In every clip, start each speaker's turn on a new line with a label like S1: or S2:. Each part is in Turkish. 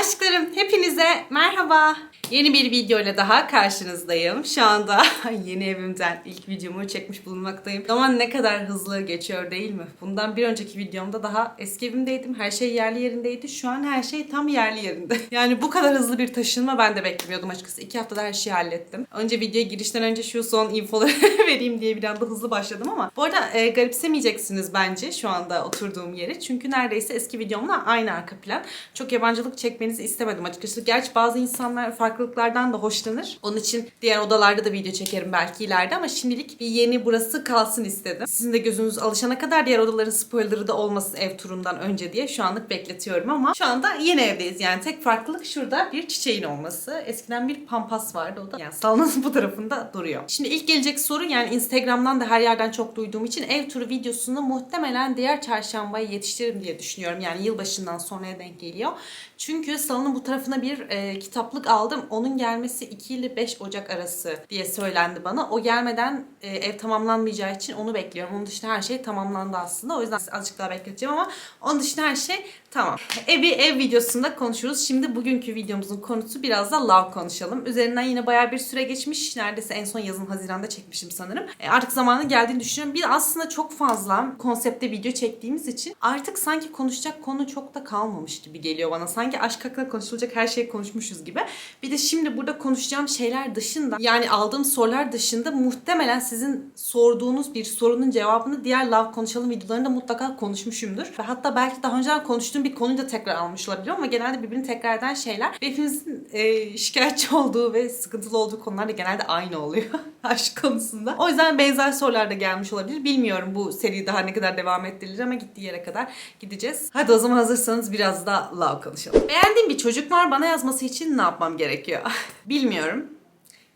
S1: Aşklarım hepinize merhaba. Yeni bir video ile daha karşınızdayım. Şu anda yeni evimden ilk videomu çekmiş bulunmaktayım. Zaman ne kadar hızlı geçiyor değil mi? Bundan bir önceki videomda daha eski evimdeydim. Her şey yerli yerindeydi. Şu an her şey tam yerli yerinde. Yani bu kadar hızlı bir taşınma ben de beklemiyordum açıkçası. İki haftada her şeyi hallettim. Önce videoya girişten önce şu son infoları vereyim diye bir anda hızlı başladım ama bu arada e, garipsemeyeceksiniz bence şu anda oturduğum yeri. Çünkü neredeyse eski videomla aynı arka plan. Çok yabancılık çekmenizi istemedim açıkçası. Gerçi bazı insanlar farklılıklardan da hoşlanır. Onun için diğer odalarda da video çekerim belki ileride ama şimdilik bir yeni burası kalsın istedim. Sizin de gözünüz alışana kadar diğer odaların spoilerı da olmasın ev turundan önce diye şu anlık bekletiyorum ama şu anda yeni evdeyiz. Yani tek farklılık şurada bir çiçeğin olması. Eskiden bir pampas vardı o da yani salonun bu tarafında duruyor. Şimdi ilk gelecek soru yani Instagram'dan da her yerden çok duyduğum için ev turu videosunu muhtemelen diğer çarşambaya yetiştiririm diye düşünüyorum. Yani yılbaşından sonraya denk geliyor. Çünkü salonun bu tarafına bir e, kitaplık aldım. Onun gelmesi 2 ile 5 Ocak arası diye söylendi bana. O gelmeden e, ev tamamlanmayacağı için onu bekliyorum. Onun dışında her şey tamamlandı aslında. O yüzden azıcık daha bekleteceğim ama onun dışında her şey tamam. E, bir ev videosunda konuşuruz. Şimdi bugünkü videomuzun konusu biraz da love konuşalım. Üzerinden yine bayağı bir süre geçmiş. Neredeyse en son yazın Haziran'da çekmişim sanırım. E, artık zamanı geldiğini düşünüyorum. Bir aslında çok fazla konsepte video çektiğimiz için artık sanki konuşacak konu çok da kalmamış gibi geliyor bana. Sanki aşk hakkında konuşulacak her şeyi konuşmuşuz gibi. Bir de şimdi burada konuşacağım şeyler dışında yani aldığım sorular dışında muhtemelen sizin sorduğunuz bir sorunun cevabını diğer love konuşalım videolarında mutlaka konuşmuşumdur. Ve hatta belki daha önceden konuştuğum bir konuyu da tekrar almış olabilirim ama genelde birbirini tekrar eden şeyler ve hepimizin e, şikayetçi olduğu ve sıkıntılı olduğu konular da genelde aynı oluyor aşk konusunda. O yüzden benzer sorular da gelmiş olabilir. Bilmiyorum bu seri daha ne kadar devam ettirilir ama gittiği yere kadar gideceğiz. Hadi o zaman hazırsanız biraz da love konuşalım. Beğendiğim bir çocuk var bana yazması için ne yapmam gerekiyor? Bilmiyorum.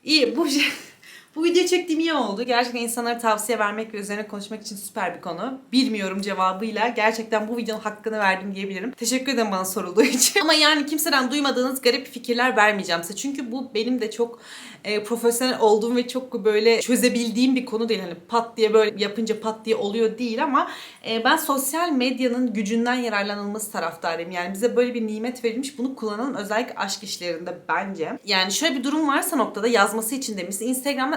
S1: İyi bu bu video çektiğim iyi oldu. Gerçekten insanlara tavsiye vermek ve üzerine konuşmak için süper bir konu. Bilmiyorum cevabıyla gerçekten bu videonun hakkını verdim diyebilirim. Teşekkür ederim bana sorulduğu için. Ama yani kimseden duymadığınız garip fikirler vermeyeceğim size. Çünkü bu benim de çok e, profesyonel olduğum ve çok böyle çözebildiğim bir konu değil. Hani pat diye böyle yapınca pat diye oluyor değil ama e, ben sosyal medyanın gücünden yararlanılması taraftarıyım. Yani bize böyle bir nimet verilmiş. Bunu kullanalım özellikle aşk işlerinde bence. Yani şöyle bir durum varsa noktada yazması için demişsin.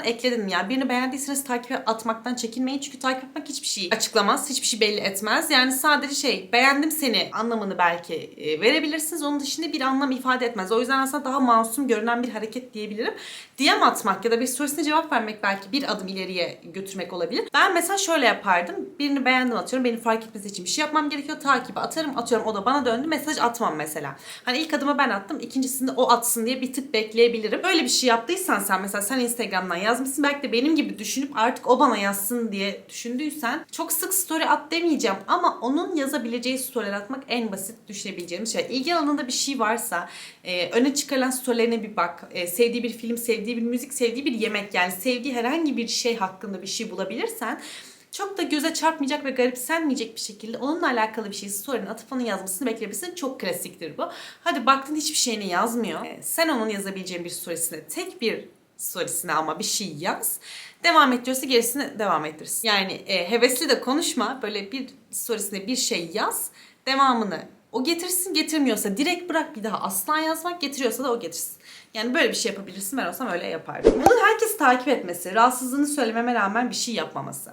S1: Instagram'dan ekledim. Yani birini beğendiyseniz takibe atmaktan çekinmeyin. Çünkü takip etmek hiçbir şey açıklamaz. Hiçbir şey belli etmez. Yani sadece şey beğendim seni anlamını belki e, verebilirsiniz. Onun dışında bir anlam ifade etmez. O yüzden aslında daha masum görünen bir hareket diyebilirim. DM atmak ya da bir sorusuna cevap vermek belki bir adım ileriye götürmek olabilir. Ben mesela şöyle yapardım. Birini beğendim atıyorum. Beni fark etmesi için bir şey yapmam gerekiyor. Takibi atarım atıyorum. O da bana döndü. Mesaj atmam mesela. Hani ilk adımı ben attım. ikincisinde o atsın diye bir tık bekleyebilirim. Böyle bir şey yaptıysan sen mesela sen Instagram'dan yazmışsın. Belki de benim gibi düşünüp artık o bana yazsın diye düşündüysen çok sık story at demeyeceğim ama onun yazabileceği story atmak en basit düşünebileceğimiz şey. İlgi alanında bir şey varsa e, öne çıkarılan storylerine bir bak. E, sevdiği bir film, sevdiği bir müzik, sevdiği bir yemek yani sevdiği herhangi bir şey hakkında bir şey bulabilirsen çok da göze çarpmayacak ve garipsenmeyecek bir şekilde onunla alakalı bir şey story'ine atıp onun yazmasını bekleyebilirsin. Çok klasiktir bu. Hadi baktın hiçbir şeyini yazmıyor. E, sen onun yazabileceğin bir storiesine tek bir storiesine ama bir şey yaz. Devam et diyorsa gerisini devam ettirsin. Yani e, hevesli de konuşma. Böyle bir storiesine bir şey yaz. Devamını o getirsin getirmiyorsa direkt bırak bir daha aslan yazmak getiriyorsa da o getirsin. Yani böyle bir şey yapabilirsin ben olsam öyle yapardım. Bunu herkes takip etmesi, rahatsızlığını söylememe rağmen bir şey yapmaması.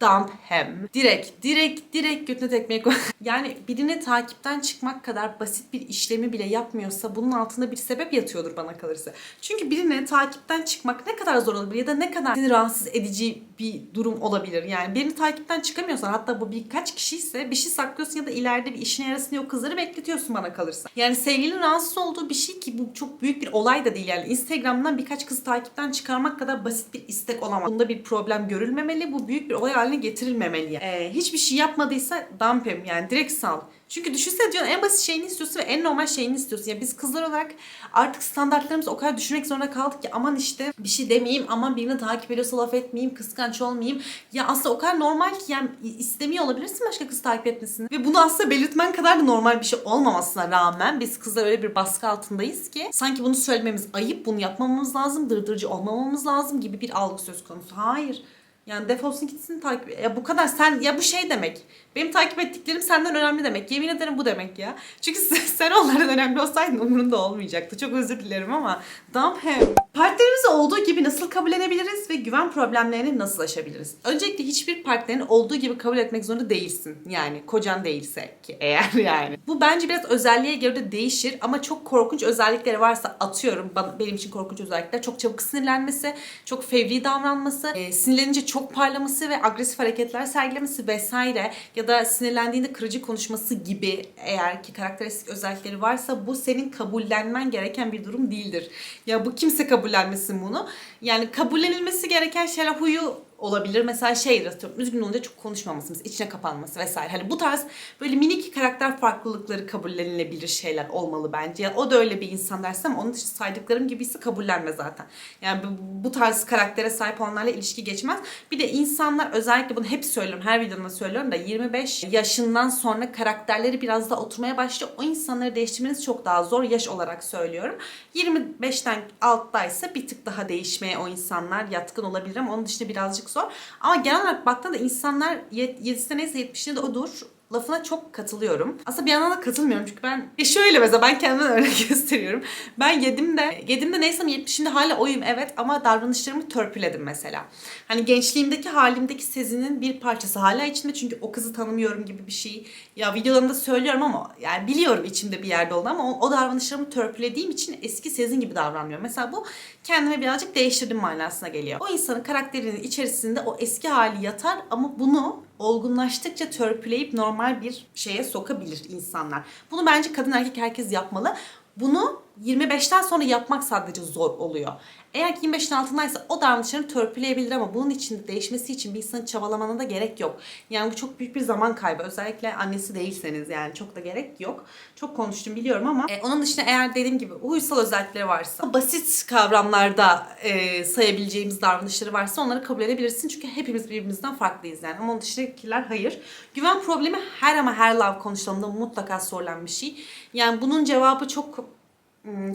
S1: Dump hem. Direkt, direkt, direkt götüne tekmeyi koy. Yani birini takipten çıkmak kadar basit bir işlemi bile yapmıyorsa bunun altında bir sebep yatıyordur bana kalırsa. Çünkü birini takipten çıkmak ne kadar zor olabilir ya da ne kadar seni rahatsız edici bir durum olabilir. Yani birini takipten çıkamıyorsan hatta bu birkaç kişi ise bir şey saklıyorsun ya da ileride bir işine yarasın o kızları bekletiyorsun bana kalırsa. Yani sevgilinin rahatsız olduğu bir şey ki bu çok büyük bir olay da değil. Yani Instagram'dan birkaç kızı takipten çıkarmak kadar basit bir istek olamaz. Bunda bir problem görülmemeli. Bu büyük bir olay haline getirilmemeli. Yani. Ee, hiçbir şey yapmadıysa dump him yani direkt sal. Çünkü düşünsene diyorsun en basit şeyini istiyorsun ve en normal şeyini istiyorsun. Ya biz kızlar olarak artık standartlarımızı o kadar düşünmek zorunda kaldık ki aman işte bir şey demeyeyim, aman birini takip ediyorsa laf etmeyeyim, kıskanç olmayayım. Ya aslında o kadar normal ki yani istemiyor olabilirsin başka kız takip etmesini. Ve bunu aslında belirtmen kadar da normal bir şey olmamasına rağmen biz kızlar öyle bir baskı altındayız ki sanki bunu söylememiz ayıp, bunu yapmamamız lazım, dırdırcı olmamamız lazım gibi bir algı söz konusu. Hayır. Yani defolsun gitsin takip. Ya bu kadar sen ya bu şey demek. Benim takip ettiklerim senden önemli demek. Yemin ederim bu demek ya. Çünkü sen, onlardan önemli olsaydın umurunda olmayacaktı. Çok özür dilerim ama dump him. Partnerimizi olduğu gibi nasıl kabullenebiliriz ve güven problemlerini nasıl aşabiliriz? Öncelikle hiçbir partnerin olduğu gibi kabul etmek zorunda değilsin. Yani kocan değilse ki eğer yani. Bu bence biraz özelliğe göre de değişir ama çok korkunç özellikleri varsa atıyorum. Benim için korkunç özellikler çok çabuk sinirlenmesi, çok fevri davranması, e, sinirlenince çok parlaması ve agresif hareketler sergilemesi vesaire ya da sinirlendiğinde kırıcı konuşması gibi eğer ki karakteristik özellikleri varsa bu senin kabullenmen gereken bir durum değildir. Ya bu kimse kabullenmesin bunu. Yani kabullenilmesi gereken şeyler huyu olabilir. Mesela şey atıyorum üzgün olunca çok konuşmaması, içine kapanması vesaire. Hani bu tarz böyle minik karakter farklılıkları kabullenilebilir şeyler olmalı bence. Yani o da öyle bir insan dersem onun için saydıklarım gibiyse kabullenme zaten. Yani bu, bu tarz karaktere sahip olanlarla ilişki geçmez. Bir de insanlar özellikle bunu hep söylüyorum, her videomda söylüyorum da 25 yaşından sonra karakterleri biraz da oturmaya başlıyor. O insanları değiştirmeniz çok daha zor yaş olarak söylüyorum. 25'ten alttaysa bir tık daha değişmeye o insanlar yatkın olabilir ama onun dışında birazcık zor. Ama genel olarak baktığında insanlar 7'sine neyse 70'ine de odur lafına çok katılıyorum. Aslında bir yandan da katılmıyorum çünkü ben e şöyle mesela ben kendimden örnek gösteriyorum. Ben yedim de yedim de neysem 70'inde hala oyum evet ama davranışlarımı törpüledim mesela. Hani gençliğimdeki halimdeki Sezin'in bir parçası hala içimde çünkü o kızı tanımıyorum gibi bir şey. Ya videolarımda söylüyorum ama yani biliyorum içimde bir yerde olduğunu ama o, o davranışlarımı törpülediğim için eski Sezin gibi davranmıyorum. Mesela bu kendime birazcık değiştirdim manasına geliyor. O insanın karakterinin içerisinde o eski hali yatar ama bunu olgunlaştıkça törpüleyip normal bir şeye sokabilir insanlar. Bunu bence kadın erkek herkes yapmalı. Bunu 25'ten sonra yapmak sadece zor oluyor. Eğer ki 25'in altındaysa o davranışlarını törpüleyebilir ama bunun için değişmesi için bir insanın çabalamana da gerek yok. Yani bu çok büyük bir zaman kaybı. Özellikle annesi değilseniz yani çok da gerek yok. Çok konuştum biliyorum ama e, onun dışında eğer dediğim gibi uysal özellikleri varsa, basit kavramlarda e, sayabileceğimiz davranışları varsa onları kabul edebilirsin. Çünkü hepimiz birbirimizden farklıyız yani. Ama onun dışındakiler hayır. Güven problemi her ama her love konuşulanında mutlaka sorulan bir şey. Yani bunun cevabı çok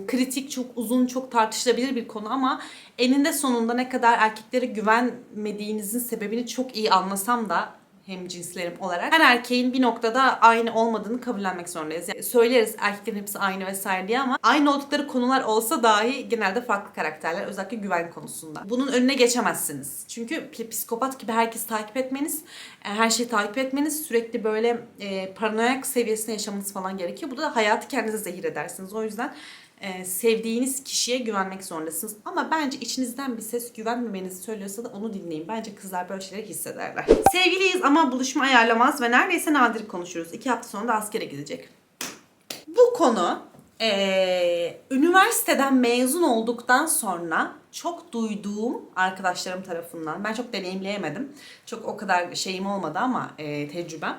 S1: kritik, çok uzun, çok tartışılabilir bir konu ama eninde sonunda ne kadar erkeklere güvenmediğinizin sebebini çok iyi anlasam da hem cinslerim olarak her erkeğin bir noktada aynı olmadığını kabullenmek zorundayız. Yani söyleriz erkeklerin hepsi aynı vesaire diye ama aynı oldukları konular olsa dahi genelde farklı karakterler özellikle güven konusunda. Bunun önüne geçemezsiniz. Çünkü psikopat gibi herkes takip etmeniz, e, her şeyi takip etmeniz, sürekli böyle e, paranoyak seviyesinde yaşamanız falan gerekiyor. Bu da hayatı kendinize zehir edersiniz. O yüzden e, sevdiğiniz kişiye güvenmek zorundasınız. Ama bence içinizden bir ses güvenmemenizi söylüyorsa da onu dinleyin. Bence kızlar böyle şeyleri hissederler. Sevgiliyiz ama buluşma ayarlamaz ve neredeyse nadir konuşuruz. İki hafta sonra da askere gidecek. Bu konu e, üniversiteden mezun olduktan sonra çok duyduğum arkadaşlarım tarafından, ben çok deneyimleyemedim. Çok o kadar şeyim olmadı ama e, tecrübem.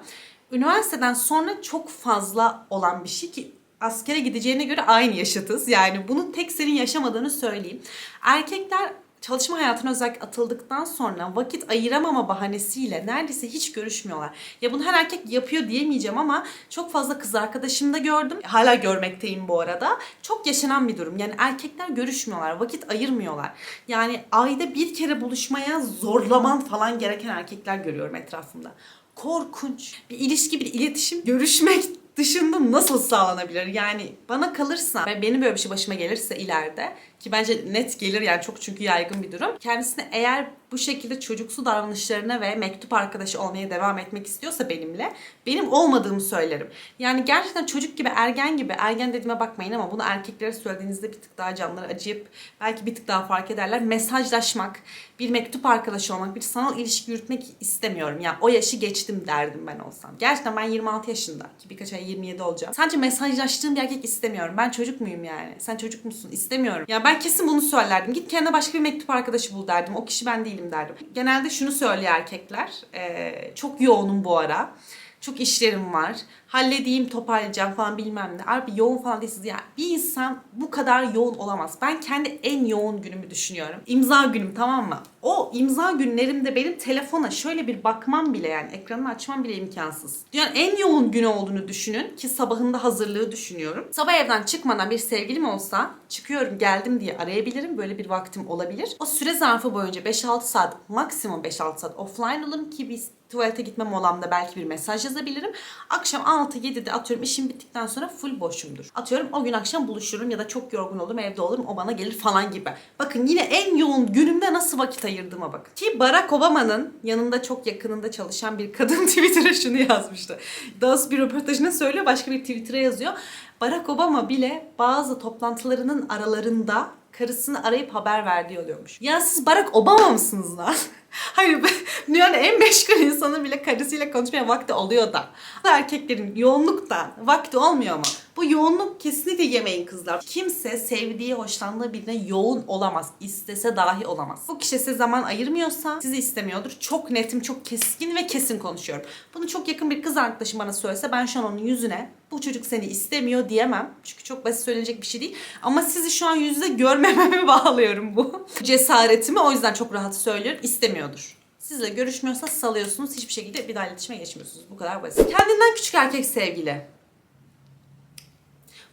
S1: Üniversiteden sonra çok fazla olan bir şey ki askere gideceğine göre aynı yaşıtız. Yani bunu tek senin yaşamadığını söyleyeyim. Erkekler çalışma hayatına özellikle atıldıktan sonra vakit ayıramama bahanesiyle neredeyse hiç görüşmüyorlar. Ya bunu her erkek yapıyor diyemeyeceğim ama çok fazla kız arkadaşımda gördüm. Hala görmekteyim bu arada. Çok yaşanan bir durum. Yani erkekler görüşmüyorlar, vakit ayırmıyorlar. Yani ayda bir kere buluşmaya zorlaman falan gereken erkekler görüyorum etrafımda. Korkunç. Bir ilişki, bir iletişim, görüşmek dışında nasıl sağlanabilir? Yani bana kalırsa ve benim böyle bir şey başıma gelirse ileride ki bence net gelir yani çok çünkü yaygın bir durum. Kendisine eğer bu şekilde çocuksu davranışlarına ve mektup arkadaşı olmaya devam etmek istiyorsa benimle benim olmadığımı söylerim. Yani gerçekten çocuk gibi ergen gibi ergen dediğime bakmayın ama bunu erkeklere söylediğinizde bir tık daha canları acıyıp belki bir tık daha fark ederler. Mesajlaşmak, bir mektup arkadaşı olmak, bir sanal ilişki yürütmek istemiyorum. Yani o yaşı geçtim derdim ben olsam. Gerçekten ben 26 yaşında ki birkaç ay 27 olacağım. Sadece mesajlaştığım bir erkek istemiyorum. Ben çocuk muyum yani? Sen çocuk musun? İstemiyorum. Ya ben kesin bunu söylerdim. Git kendine başka bir mektup arkadaşı bul derdim. O kişi ben değilim derdim. Genelde şunu söylüyor erkekler. Ee, çok yoğunum bu ara. Çok işlerim var. Halledeyim, toparlayacağım falan bilmem ne. Abi yoğun falan değilsiniz. Yani bir insan bu kadar yoğun olamaz. Ben kendi en yoğun günümü düşünüyorum. İmza günüm tamam mı? O imza günlerimde benim telefona şöyle bir bakmam bile yani ekranını açmam bile imkansız. Yani en yoğun gün olduğunu düşünün ki sabahında hazırlığı düşünüyorum. Sabah evden çıkmadan bir sevgilim olsa çıkıyorum geldim diye arayabilirim. Böyle bir vaktim olabilir. O süre zarfı boyunca 5-6 saat maksimum 5-6 saat offline olurum ki biz tuvalete gitme molamda belki bir mesaj yazabilirim. Akşam 6-7'de atıyorum işim bittikten sonra full boşumdur. Atıyorum o gün akşam buluşurum ya da çok yorgun olurum evde olurum o bana gelir falan gibi. Bakın yine en yoğun günümde nasıl vakit ayırdığıma bakın. Ki Barack Obama'nın yanında çok yakınında çalışan bir kadın Twitter'a şunu yazmıştı. Daha bir röportajına söylüyor başka bir Twitter'a yazıyor. Barack Obama bile bazı toplantılarının aralarında karısını arayıp haber verdiği oluyormuş. Ya siz Barack Obama mısınız lan? Hayır dünyanın en meşgul insanı bile karısıyla konuşmaya vakti oluyor da. Erkeklerin yoğunluktan vakti olmuyor ama. Bu yoğunluk kesinlikle yemeyin kızlar. Kimse sevdiği, hoşlandığı birine yoğun olamaz. İstese dahi olamaz. Bu kişi size zaman ayırmıyorsa sizi istemiyordur. Çok netim, çok keskin ve kesin konuşuyorum. Bunu çok yakın bir kız arkadaşım bana söylese ben şu an onun yüzüne bu çocuk seni istemiyor diyemem. Çünkü çok basit söylenecek bir şey değil. Ama sizi şu an yüzde görmememe bağlıyorum bu. Cesaretimi o yüzden çok rahat söylüyorum. İstemiyordur. Sizle görüşmüyorsa salıyorsunuz. Hiçbir şekilde bir daha iletişime geçmiyorsunuz. Bu kadar basit. Kendinden küçük erkek sevgili.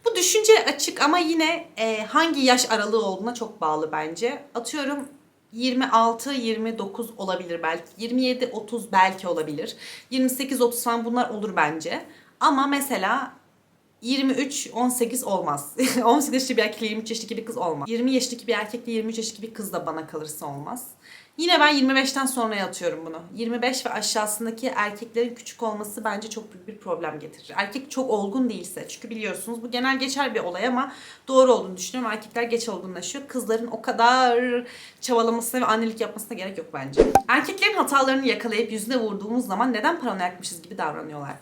S1: Bu düşünce açık ama yine e, hangi yaş aralığı olduğuna çok bağlı bence. Atıyorum 26-29 olabilir belki. 27-30 belki olabilir. 28-30 falan bunlar olur bence. Ama mesela 23-18 olmaz. 18 yaşlı bir erkekle 23 yaşındaki bir kız olmaz. 20 yaşındaki bir erkekle 23 yaşındaki bir kız da bana kalırsa olmaz. Yine ben 25'ten sonra yatıyorum bunu. 25 ve aşağısındaki erkeklerin küçük olması bence çok büyük bir problem getirir. Erkek çok olgun değilse, çünkü biliyorsunuz bu genel geçer bir olay ama doğru olduğunu düşünüyorum. Erkekler geç olgunlaşıyor. Kızların o kadar çabalamasına ve annelik yapmasına gerek yok bence. Erkeklerin hatalarını yakalayıp yüzüne vurduğumuz zaman neden paranoyakmışız gibi davranıyorlar.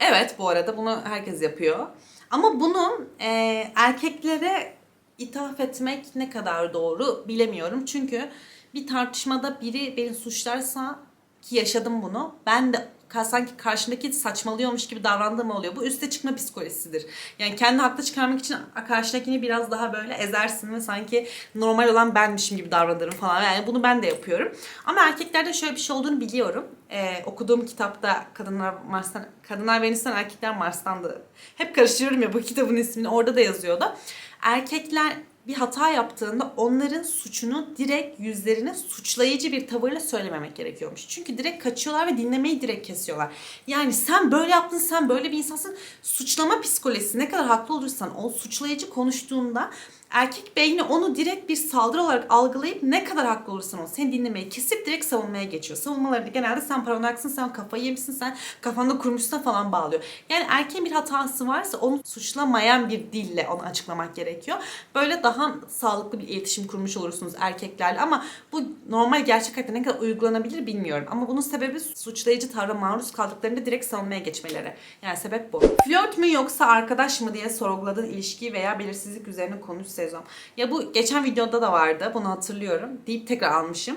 S1: Evet bu arada bunu herkes yapıyor. Ama bunu e, erkeklere ithaf etmek ne kadar doğru bilemiyorum. Çünkü bir tartışmada biri beni suçlarsa ki yaşadım bunu. Ben de sanki karşındaki saçmalıyormuş gibi davrandığım oluyor. Bu üste çıkma psikolojisidir. Yani kendi haklı çıkarmak için karşındakini biraz daha böyle ezersin ve sanki normal olan benmişim gibi davranırım falan. Yani bunu ben de yapıyorum. Ama erkeklerde şöyle bir şey olduğunu biliyorum. Ee, okuduğum kitapta Kadınlar Mars'tan, Kadınlar Venüs'ten Erkekler Mars'tandı. Hep karıştırıyorum ya bu kitabın ismini. Orada da yazıyordu. Erkekler bir hata yaptığında onların suçunu direkt yüzlerine suçlayıcı bir tavırla söylememek gerekiyormuş. Çünkü direkt kaçıyorlar ve dinlemeyi direkt kesiyorlar. Yani sen böyle yaptın, sen böyle bir insansın. Suçlama psikolojisi ne kadar haklı olursan o suçlayıcı konuştuğunda erkek beyni onu direkt bir saldırı olarak algılayıp ne kadar haklı olursan ol seni dinlemeyi kesip direkt savunmaya geçiyor. Savunmaları da genelde sen paranoyaksın, sen kafayı yemişsin, sen kafanda kurmuşsun falan bağlıyor. Yani erkeğin bir hatası varsa onu suçlamayan bir dille onu açıklamak gerekiyor. Böyle daha sağlıklı bir iletişim kurmuş olursunuz erkeklerle ama bu normal gerçek hayatta ne kadar uygulanabilir bilmiyorum. Ama bunun sebebi suçlayıcı tavra maruz kaldıklarında direkt savunmaya geçmeleri. Yani sebep bu. Flört mü yoksa arkadaş mı diye sorguladığın ilişki veya belirsizlik üzerine konuş sezon. Ya bu geçen videoda da vardı. Bunu hatırlıyorum. Deyip tekrar almışım.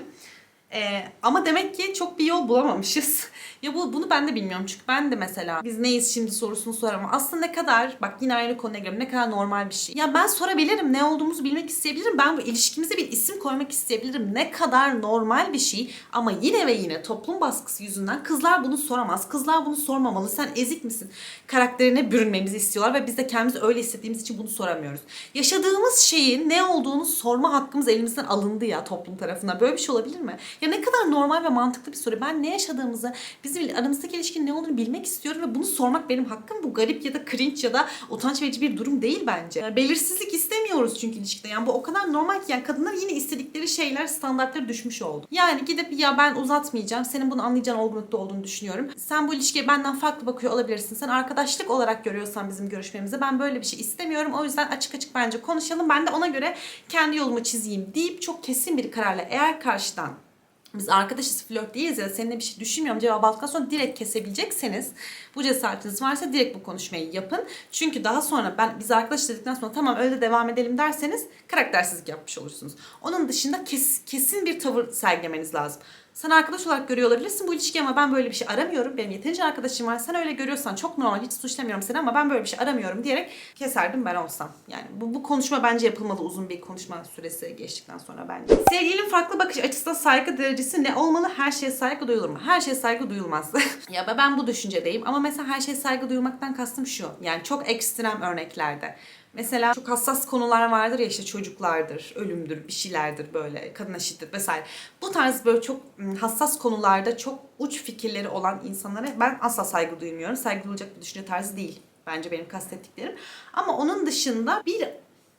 S1: Ee, ama demek ki çok bir yol bulamamışız. ya bu bunu ben de bilmiyorum çünkü ben de mesela biz neyiz şimdi sorusunu soramam. Aslında ne kadar bak yine aynı konuya geliyorum ne kadar normal bir şey. Ya ben sorabilirim ne olduğumuzu bilmek isteyebilirim. Ben bu ilişkimize bir isim koymak isteyebilirim. Ne kadar normal bir şey ama yine ve yine toplum baskısı yüzünden kızlar bunu soramaz. Kızlar bunu sormamalı. Sen ezik misin? Karakterine bürünmemizi istiyorlar ve biz de kendimizi öyle hissettiğimiz için bunu soramıyoruz. Yaşadığımız şeyin ne olduğunu sorma hakkımız elimizden alındı ya toplum tarafından. Böyle bir şey olabilir mi? Ya ne kadar normal ve mantıklı bir soru. Ben ne yaşadığımızı, bizim aramızdaki ilişkinin ne olduğunu bilmek istiyorum ve bunu sormak benim hakkım. Bu garip ya da cringe ya da utanç verici bir durum değil bence. Yani belirsizlik istemiyoruz çünkü ilişkide. Yani bu o kadar normal ki yani kadınlar yine istedikleri şeyler standartları düşmüş oldu. Yani gidip ya ben uzatmayacağım. Senin bunu anlayacağın olgunlukta olduğunu düşünüyorum. Sen bu ilişkiye benden farklı bakıyor olabilirsin. Sen arkadaşlık olarak görüyorsan bizim görüşmemizi ben böyle bir şey istemiyorum. O yüzden açık açık bence konuşalım. Ben de ona göre kendi yolumu çizeyim deyip çok kesin bir kararla eğer karşıdan biz arkadaşız flört değiliz ya seninle bir şey düşünmüyorum cevap aldıktan sonra direkt kesebilecekseniz bu cesaretiniz varsa direkt bu konuşmayı yapın. Çünkü daha sonra ben biz arkadaş dedikten sonra tamam öyle devam edelim derseniz karaktersizlik yapmış olursunuz. Onun dışında kes, kesin bir tavır sergilemeniz lazım. Sen arkadaş olarak görüyor olabilirsin bu ilişkiyi ama ben böyle bir şey aramıyorum. Benim yeterince arkadaşım var. Sen öyle görüyorsan çok normal. Hiç suçlamıyorum seni ama ben böyle bir şey aramıyorum diyerek keserdim ben olsam. Yani bu, bu konuşma bence yapılmalı uzun bir konuşma süresi geçtikten sonra bence. Sevgilinin farklı bakış açısına saygı derecesi ne olmalı? Her şeye saygı duyulur mu? Her şeye saygı duyulmaz. ya ben- bu düşüncedeyim ama mesela her şeye saygı duymaktan kastım şu. Yani çok ekstrem örneklerde. Mesela çok hassas konular vardır ya işte çocuklardır, ölümdür, bir şeylerdir böyle, kadına şiddet vesaire. Bu tarz böyle çok hassas konularda çok uç fikirleri olan insanlara ben asla saygı duymuyorum. Saygı duyulacak bir düşünce tarzı değil bence benim kastettiklerim. Ama onun dışında bir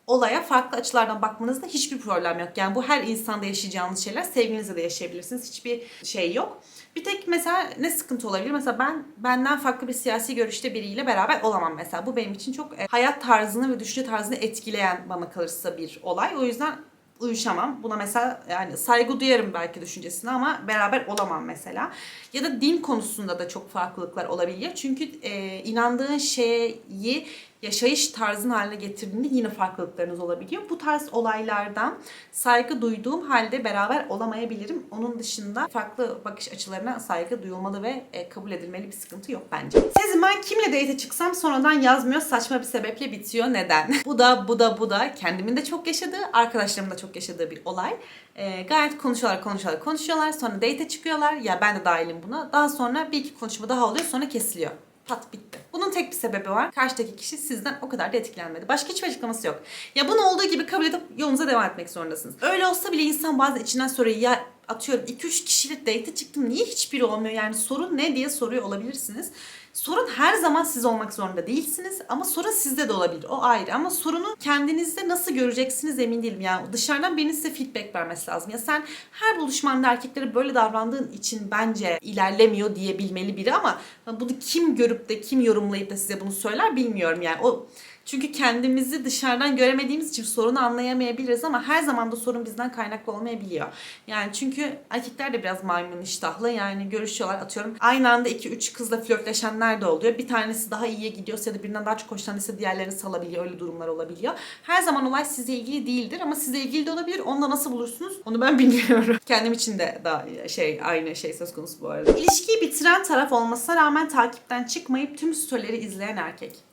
S1: olaya farklı açılardan bakmanızda hiçbir problem yok. Yani bu her insanda yaşayacağınız şeyler sevgilinizle de yaşayabilirsiniz. Hiçbir şey yok. Bir tek mesela ne sıkıntı olabilir? Mesela ben benden farklı bir siyasi görüşte biriyle beraber olamam mesela. Bu benim için çok e, hayat tarzını ve düşünce tarzını etkileyen bana kalırsa bir olay. O yüzden uyuşamam. Buna mesela yani saygı duyarım belki düşüncesine ama beraber olamam mesela. Ya da din konusunda da çok farklılıklar olabiliyor. Çünkü e, inandığın şeyi yaşayış tarzın haline getirdiğinde yine farklılıklarınız olabiliyor. Bu tarz olaylardan saygı duyduğum halde beraber olamayabilirim. Onun dışında farklı bakış açılarına saygı duyulmalı ve e, kabul edilmeli bir sıkıntı yok bence. Sezin ben kimle date çıksam sonradan yazmıyor saçma bir sebeple bitiyor. Neden? bu da bu da bu da kendimin de çok yaşadığı, arkadaşlarımın da çok yaşadığı bir olay. E, gayet konuşuyorlar, konuşuyorlar, konuşuyorlar. Sonra date çıkıyorlar. Ya ben de dahilim buna. Daha sonra bir iki konuşma daha oluyor sonra kesiliyor. Pat bitti. Bunun tek bir sebebi var. Karşıdaki kişi sizden o kadar da etkilenmedi. Başka hiçbir açıklaması yok. Ya bunu olduğu gibi kabul edip yolunuza devam etmek zorundasınız. Öyle olsa bile insan bazen içinden soruyor ya atıyorum 2-3 kişiyle date çıktım niye hiçbiri olmuyor yani sorun ne diye soruyor olabilirsiniz. Sorun her zaman siz olmak zorunda değilsiniz ama sorun sizde de olabilir. O ayrı ama sorunu kendinizde nasıl göreceksiniz emin değilim. Yani dışarıdan birinin size feedback vermesi lazım. Ya sen her buluşmanda erkeklere böyle davrandığın için bence ilerlemiyor diyebilmeli biri ama bunu kim görüp de kim yorumlayıp da size bunu söyler bilmiyorum yani. O çünkü kendimizi dışarıdan göremediğimiz için sorunu anlayamayabiliriz ama her zaman da sorun bizden kaynaklı olmayabiliyor. Yani çünkü erkekler de biraz maymun iştahlı yani görüşüyorlar atıyorum. Aynı anda 2-3 kızla flörtleşenler de oluyor. Bir tanesi daha iyiye gidiyorsa ya da birinden daha çok hoşlandıysa diğerlerini salabiliyor. Öyle durumlar olabiliyor. Her zaman olay sizle ilgili değildir ama sizle ilgili de olabilir. Onu da nasıl bulursunuz onu ben bilmiyorum. Kendim için de daha şey aynı şey söz konusu bu arada. İlişkiyi bitiren taraf olmasına rağmen takipten çıkmayıp tüm storyleri izleyen erkek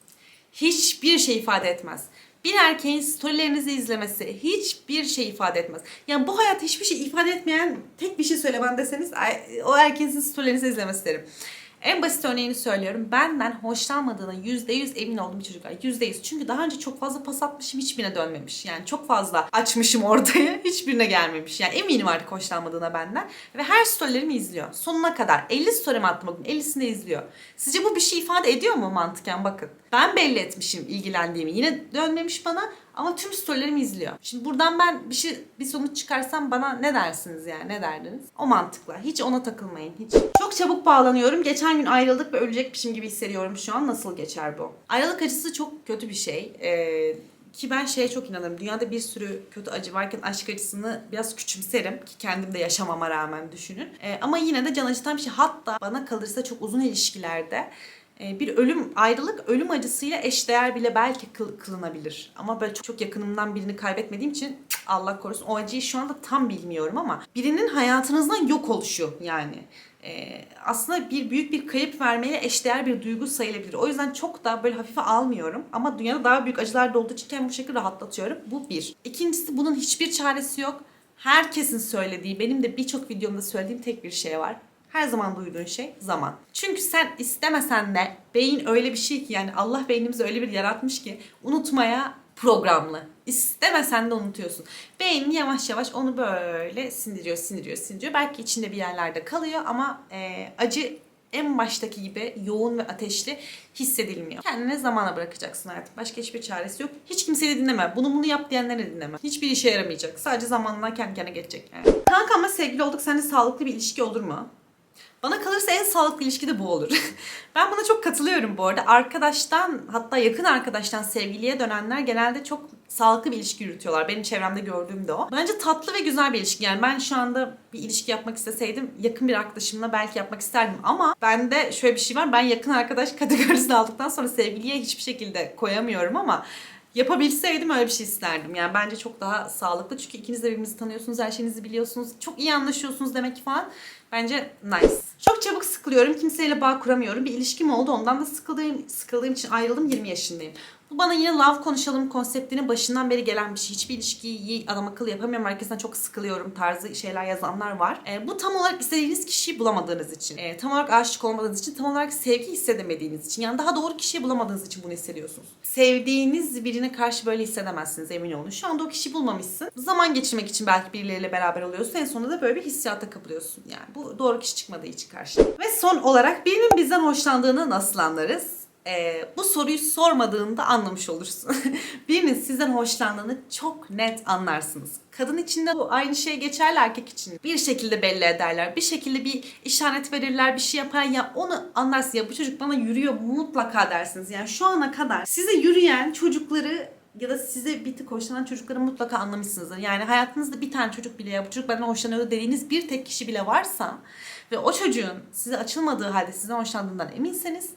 S1: hiçbir şey ifade etmez. Bir erkeğin storylerinizi izlemesi hiçbir şey ifade etmez. Yani bu hayat hiçbir şey ifade etmeyen tek bir şey söylemem deseniz ay- o erkeğin sizin storylerinizi izlemesi derim. En basit örneğini söylüyorum. Benden hoşlanmadığına %100 emin olduğum bir çocuk var. %100. Çünkü daha önce çok fazla pas atmışım hiçbirine dönmemiş. Yani çok fazla açmışım ortaya hiçbirine gelmemiş. Yani eminim artık hoşlanmadığına benden. Ve her storylerimi izliyor. Sonuna kadar. 50 story'mi attım bugün. 50'sini de izliyor. Sizce bu bir şey ifade ediyor mu mantıken bakın. Ben belli etmişim ilgilendiğimi. Yine dönmemiş bana ama tüm storylerimi izliyor. Şimdi buradan ben bir şey bir sonuç çıkarsam bana ne dersiniz yani ne derdiniz? O mantıkla. Hiç ona takılmayın hiç. Çok çabuk bağlanıyorum. Geçen gün ayrıldık ve ölecekmişim gibi hissediyorum şu an. Nasıl geçer bu? Ayrılık acısı çok kötü bir şey. Ee, ki ben şeye çok inanırım. Dünyada bir sürü kötü acı varken aşk acısını biraz küçümserim. Ki kendim de yaşamama rağmen düşünün. Ee, ama yine de can acıtan bir şey. Hatta bana kalırsa çok uzun ilişkilerde bir ölüm, ayrılık ölüm acısıyla eşdeğer bile belki kıl- kılınabilir. Ama böyle çok, çok yakınımdan birini kaybetmediğim için Allah korusun o acıyı şu anda tam bilmiyorum ama birinin hayatınızdan yok oluşu yani. E, aslında bir büyük bir kayıp vermeye eşdeğer bir duygu sayılabilir. O yüzden çok da böyle hafife almıyorum. Ama dünyada daha büyük acılar da olduğu için kendimi bu şekilde rahatlatıyorum. Bu bir. İkincisi bunun hiçbir çaresi yok. Herkesin söylediği, benim de birçok videomda söylediğim tek bir şey var. Her zaman duyduğun şey zaman. Çünkü sen istemesen de beyin öyle bir şey ki yani Allah beynimizi öyle bir yaratmış ki unutmaya programlı. İstemesen de unutuyorsun. Beyin yavaş yavaş onu böyle sindiriyor, sindiriyor, sindiriyor. Belki içinde bir yerlerde kalıyor ama e, acı en baştaki gibi yoğun ve ateşli hissedilmiyor. Kendine zamana bırakacaksın hayatım. Başka hiçbir çaresi yok. Hiç kimseyi dinleme. Bunu bunu yap diyenleri dinleme. Hiçbir işe yaramayacak. Sadece zamanla kendi kendine geçecek yani. Kankamla sevgili olduk. Sence sağlıklı bir ilişki olur mu? Bana kalırsa en sağlıklı ilişki de bu olur. ben buna çok katılıyorum bu arada. Arkadaştan hatta yakın arkadaştan sevgiliye dönenler genelde çok sağlıklı bir ilişki yürütüyorlar. Benim çevremde gördüğüm de o. Bence tatlı ve güzel bir ilişki. Yani ben şu anda bir ilişki yapmak isteseydim yakın bir arkadaşımla belki yapmak isterdim. Ama bende şöyle bir şey var. Ben yakın arkadaş kategorisini aldıktan sonra sevgiliye hiçbir şekilde koyamıyorum ama Yapabilseydim öyle bir şey isterdim. Yani bence çok daha sağlıklı. Çünkü ikiniz de birbirinizi tanıyorsunuz, her şeyinizi biliyorsunuz. Çok iyi anlaşıyorsunuz demek ki falan. Bence nice. Çok çabuk sıkılıyorum. Kimseyle bağ kuramıyorum. Bir ilişkim oldu. Ondan da sıkıldığım, sıkıldığım için ayrıldım. 20 yaşındayım. Bu bana yine love konuşalım konseptinin başından beri gelen bir şey. Hiçbir ilişkiyi adam akıllı yapamıyorum. Herkesten çok sıkılıyorum tarzı şeyler yazanlar var. E, bu tam olarak istediğiniz kişiyi bulamadığınız için. E, tam olarak aşık olmadığınız için. Tam olarak sevgi hissedemediğiniz için. Yani daha doğru kişiyi bulamadığınız için bunu hissediyorsunuz. Sevdiğiniz birine karşı böyle hissedemezsiniz emin olun. Şu anda o kişiyi bulmamışsın. Zaman geçirmek için belki birileriyle beraber oluyorsun. En sonunda da böyle bir hissiyata kapılıyorsun. Yani bu doğru kişi çıkmadığı için karşı. Ve son olarak birinin bizden hoşlandığını nasıl anlarız? Ee, bu soruyu sormadığında anlamış olursun. Birinin sizden hoşlandığını çok net anlarsınız. Kadın için de bu aynı şey geçerli erkek için. Bir şekilde belli ederler. Bir şekilde bir işaret verirler, bir şey yapar ya onu anlarsın. Ya bu çocuk bana yürüyor mutlaka dersiniz. Yani şu ana kadar size yürüyen çocukları ya da size bir tık hoşlanan çocukları mutlaka anlamışsınızdır. Yani hayatınızda bir tane çocuk bile ya bu çocuk benden hoşlanıyor dediğiniz bir tek kişi bile varsa ve o çocuğun size açılmadığı halde sizden hoşlandığından eminseniz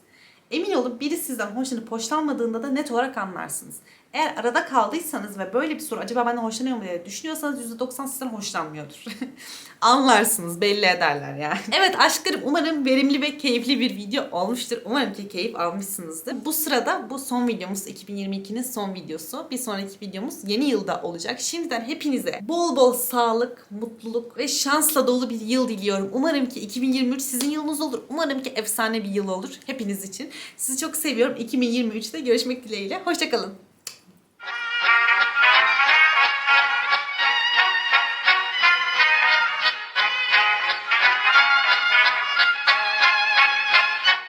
S1: Emin olun biri sizden hoşlanıp hoşlanmadığında da net olarak anlarsınız. Eğer arada kaldıysanız ve böyle bir soru acaba benden hoşlanıyor mu diye düşünüyorsanız %90 sizden hoşlanmıyordur. Anlarsınız belli ederler yani. Evet aşklarım umarım verimli ve keyifli bir video olmuştur. Umarım ki keyif almışsınızdır. Bu sırada bu son videomuz 2022'nin son videosu. Bir sonraki videomuz yeni yılda olacak. Şimdiden hepinize bol bol sağlık, mutluluk ve şansla dolu bir yıl diliyorum. Umarım ki 2023 sizin yılınız olur. Umarım ki efsane bir yıl olur hepiniz için. Sizi çok seviyorum. 2023'te görüşmek dileğiyle. Hoşçakalın.